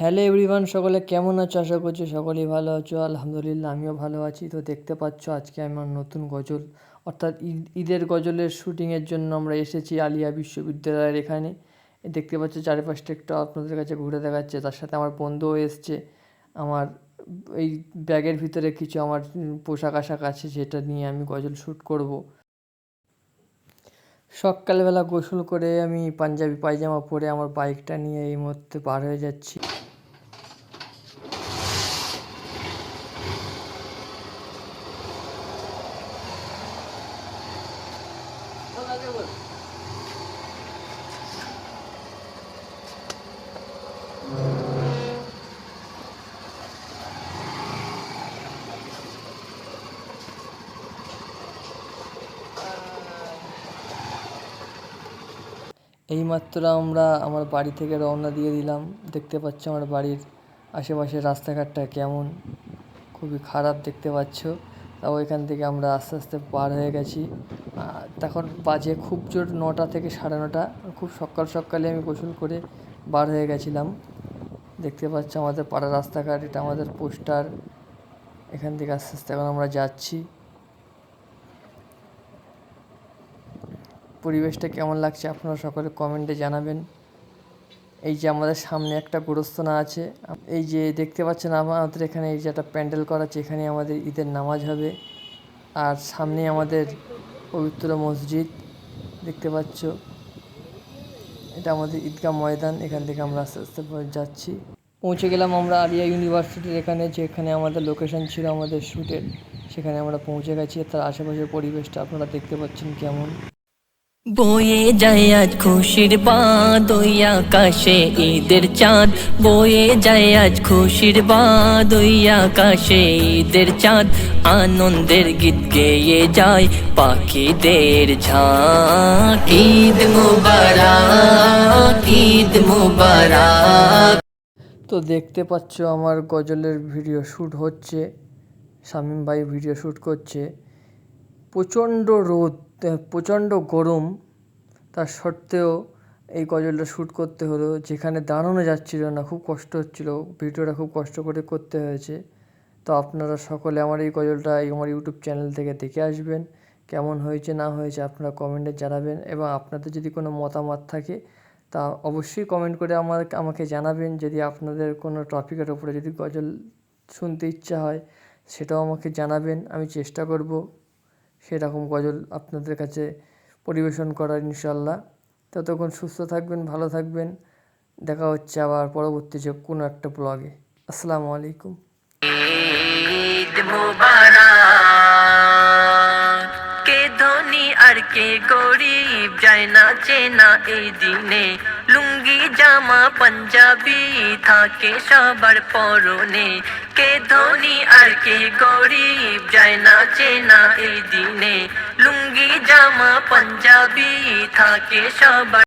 Hello everyone, সকলে কেমন আছো? আশা করছি সকলেই ভালো আছো। আলহামদুলিল্লাহ, আমিও ভালো আছি। তো দেখতে পাচ্ছ, আজকে আমার নতুন গজল, অর্থাৎ ঈদ, ঈদের গজলের শ্যুটিংয়ের জন্য আমরা এসেছি আলিয়া বিশ্ববিদ্যালয়ের এখানে। দেখতে পাচ্ছ, চারিপাশটা একটু আপনাদের কাছে ঘুরে দেখাচ্ছে। তার সাথে আমার বন্ধুও এসছে। আমার এই ব্যাগের ভিতরে কিছু আমার পোশাক আশাক আছে যেটা নিয়ে আমি গজল শ্যুট করব। সকালবেলা গোসল করে আমি পাঞ্জাবি পায়জামা পরে আমার বাইকটা নিয়ে এই মুহূর্তে পার হয়ে যাচ্ছি। এইমাত্র আমরা আমার বাড়ি থেকে রওনা দিয়ে দিলাম। দেখতে পাচ্ছ আমার বাড়ির আশেপাশের রাস্তাঘাটটা কেমন? খুবই খারাপ দেখতে পাচ্ছ। তাও এখান থেকে আমরা আস্তে আস্তে পার হয়ে গেছি। তখন বাজে খুব জোর নটা থেকে সাড়ে নটা। খুব সকাল সকালে আমি গোসল করে বার হয়ে গেছিলাম। দেখতে পাচ্ছ আমাদের পাড়ার রাস্তাঘাট, এটা আমাদের পোস্টার। এখান থেকে আস্তে আস্তে এখন আমরা যাচ্ছি। পরিবেশটা কেমন লাগছে আপনারা সকলে কমেন্টে জানাবেন। এই যে আমাদের সামনে একটা গোরস্থানা আছে। এই যে দেখতে পাচ্ছেন আমাদের এখানে এই যে একটা প্যান্ডেল করা আছে এখানে আমাদের ঈদের নামাজ হবে। আর সামনে আমাদের পবিত্র মসজিদ দেখতে পাচ্ছ। এটা আমাদের ঈদগাহ ময়দান, এখান থেকে আমরা আস্তে আস্তে যাচ্ছি। পৌঁছে গেলাম আমরা আলিয়া ইউনিভার্সিটির এখানে, যেখানে আমাদের লোকেশন ছিল আমাদের শ্যুটের সেখানে আমরা পৌঁছে গেছি, তার আশেপাশের পরিবেশটা আপনারা দেখতে পাচ্ছেন কেমন। বয়ে যায় আজ খুশির বাদ ওই আকাশে ঈদের চাঁদ। বয়ে যায় আজ খুশির বাদ ওই আকাশে ঈদের চাঁদ। আনন্দের গীত গেয়ে যায় পাখিদের ঝাঁক। ঈদ মুবারক ঈদ মুবারক। তো দেখতে পাচ্ছ আমার গজলের ভিডিও শ্যুট হচ্ছে, শামীম ভাই ভিডিও শ্যুট করছে। প্রচণ্ড রোদ। প্রচণ্ড গরম। তার সত্ত্বেও এই গজলটা শ্যুট করতে হলো। যেখানে দাঁড়ানো যাচ্ছিল না, খুব কষ্ট হচ্ছিল। ভিডিওটা খুব কষ্ট করে করতে হয়েছে। তো আপনারা সকলে আমার এই গজলটা আমার ইউটিউব চ্যানেল থেকে দেখে আসবেন। কেমন হয়েছে, না হয়েছে আপনারা কমেন্টে জানাবেন। এবং আপনাদের যদি কোনো মতামত থাকে, তা অবশ্যই কমেন্ট করে আমার, আমাকে জানাবেন। যদি আপনাদের কোনো টপিকের ওপরে যদি গজল শুনতে ইচ্ছা হয়, সেটাও আমাকে জানাবেন। আমি চেষ্টা করব। সেরকম গজল আপনাদের কাছে পরিবেশন করার ইনশাল্লাহ ততক্ষণ সুস্থ থাকবেন, ভালো থাকবেন। দেখা হচ্ছে আবার পরবর্তী যে কোনো একটা ব্লগে আসসালামু আলাইকুম। আর কে গরিব যায় না চেনা এই দিনে। লুঙ্গি, জামা, পাঞ্জাবি থাকে সবার পরনে। কে ধনী আর কে গরিব যায় না চেনা এই দিনে। লুঙ্গি, জামা, পাঞ্জাবি থাকে সবার